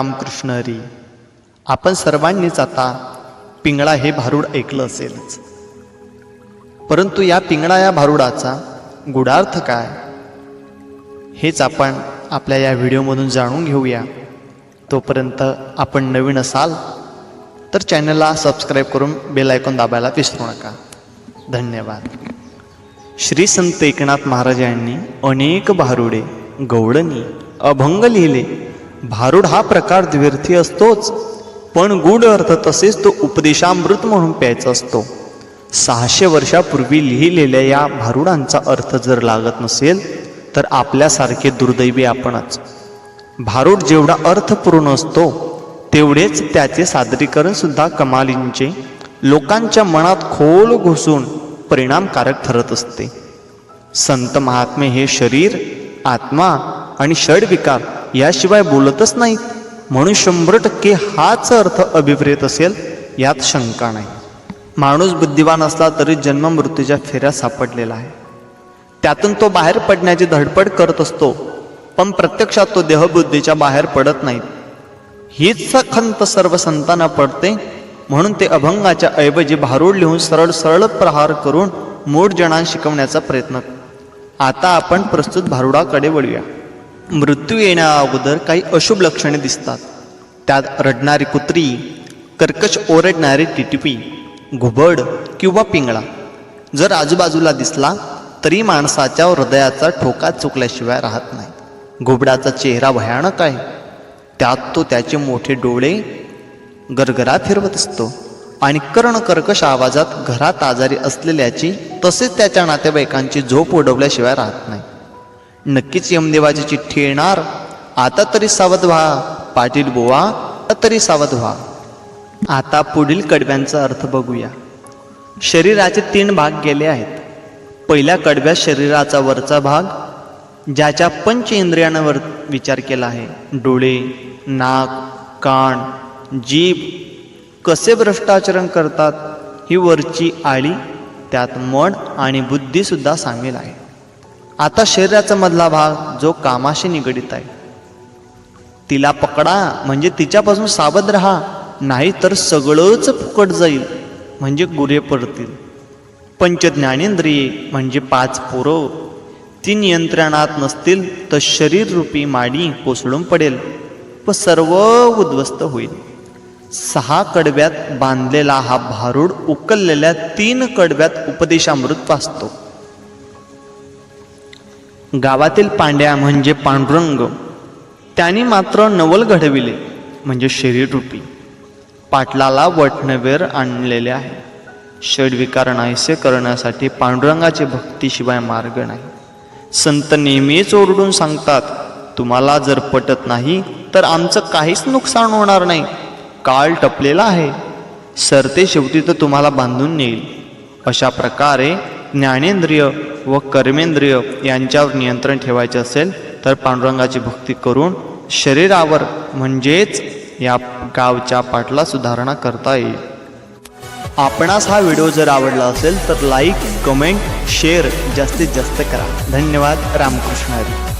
रामकृष्ण हरी आपण सर्वांनीच आता पिंगळा हे भारूड ऐकलं असेलच. परंतु या पिंगळा या भारुडाचा गुडार्थ काय? हेच आपण आपल्या या व्हिडिओमधून जाणून घेऊया. तोपर्यंत आपण नवीन असाल तर चॅनलला सबस्क्राईब करून बेल आयकॉन दाबायला विसरू नका. धन्यवाद. श्री संत एकनाथ महाराज यांनी अनेक भारुडे गवळणी अभंग लिहिले. भारूड हा प्रकार द्विर्थी असतोच पण गूढ अर्थ तसेच तो उपदेशामृत म्हणून प्यायचा असतो. सहाशे वर्षापूर्वी लिहिलेल्या या भारुडांचा अर्थ जर लागत नसेल तर आपल्यासारखे दुर्दैवी आपणच. भारूड जेवढा अर्थपूर्ण असतो तेवढेच त्याचे सादरीकरण सुद्धा कमालींचे लोकांच्या मनात खोल घुसून परिणामकारक ठरत असते. संत महात्मे हे शरीर आत्मा आणि षडविकार याशिवाय बोलतच नाहीत म्हणून शंभर टक्के हाच अर्थ अभिप्रेत असेल यात शंका नाही. माणूस बुद्धिवान असला तरी जन्म मृत्यूच्या फेऱ्या सापडलेला आहे. त्यातून तो बाहेर पडण्याची धडपड करत असतो पण प्रत्यक्षात तो देहबुद्धीच्या बाहेर पडत नाही. हीच खंत सर्व संतांना पडते म्हणून ते अभंगाच्या ऐवजी भारूड लिहून सरळ सरळ प्रहार करून मूळ जणां शिकवण्याचा प्रयत्न. आता आपण प्रस्तुत भारुडाकडे वळूया. मृत्यू येण्या अगोदर काही अशुभ लक्षणे दिसतात. त्यात रडणारी कुत्री कर्कश ओरडणारी टिटपी घुबड किंवा पिंगळा. जर आजूबाजूला दिसला तरी माणसाच्या हृदयाचा ठोका चुकल्याशिवाय राहत नाही. घुबडाचा चेहरा भयानक आहे. त्यात तो त्याचे मोठे डोळे गरगरा फिरवत असतो आणि कर्णकर्कश आवाजात घरात आजारी असलेल्याची तसेच त्याच्या नातेवाईकांची झोप उडवल्याशिवाय राहत नाही. नक्कीच यमदेवाची चिठ्ठी येणार. आता तरी सावध व्हा. पाटील बुवा तरी सावध व्हा. आता पुढील कडव्यांचा अर्थ बघूया. शरीराचे तीन भाग गेले आहेत. पहिल्या कडव्यात शरीराचा वरचा भाग ज्याच्या पंच इंद्रियांवर विचार केला आहे. डोळे नाक कान जीभ कसे भ्रष्टाचरण करतात ही वरची आळी त्यात मन आणि बुद्धीसुद्धा सामील आहे. आता शरीराचा मधला भाग जो कामाशी निगडीत आहे. तिला पकडा म्हणजे तिच्यापासून सावध राहा नाही तर सगळंच फुकट जाईल म्हणजे गुरे पडतील. पंचज्ञानेंद्रिये म्हणजे पाच पोरं. ती नियंत्रणात नसतील तर शरीर रूपी माडी कोसळून पडेल व सर्व उद्ध्वस्त होईल. सहा कडव्यात बांधलेला हा भारूड उकललेल्या तीन कडव्यात उपदेशामृत वाचतो. गावातील पांड्या म्हणजे पांडुरंग. त्यांनी मात्र नवल घडविले म्हणजे शरीररूपी पाटलाला वटणवेर आणलेले आहे. षडविकार नाहीसे करण्यासाठी पांडुरंगाचे भक्तीशिवाय मार्ग नाही. संत नेहमीच ओरडून सांगतात तुम्हाला जर पटत नाही तर आमचं काहीच नुकसान होणार नाही. काळ टपलेला आहे. सरते शेवटी तर तुम्हाला बांधून नेईल. अशा प्रकारे ज्ञानेंद्रिय व कर्मेंद्रिय यांच्यावर नियंत्रण ठेवायचे असेल तर पांडुरंगाची भक्ती करून शरीरावर म्हणजेच या गावच्या पाटला सुधारणा करता येईल. आपणास हा व्हिडिओ जर आवडला असेल तर लाईक कमेंट शेअर जास्तीत जास्त करा. धन्यवाद. रामकृष्ण हरी.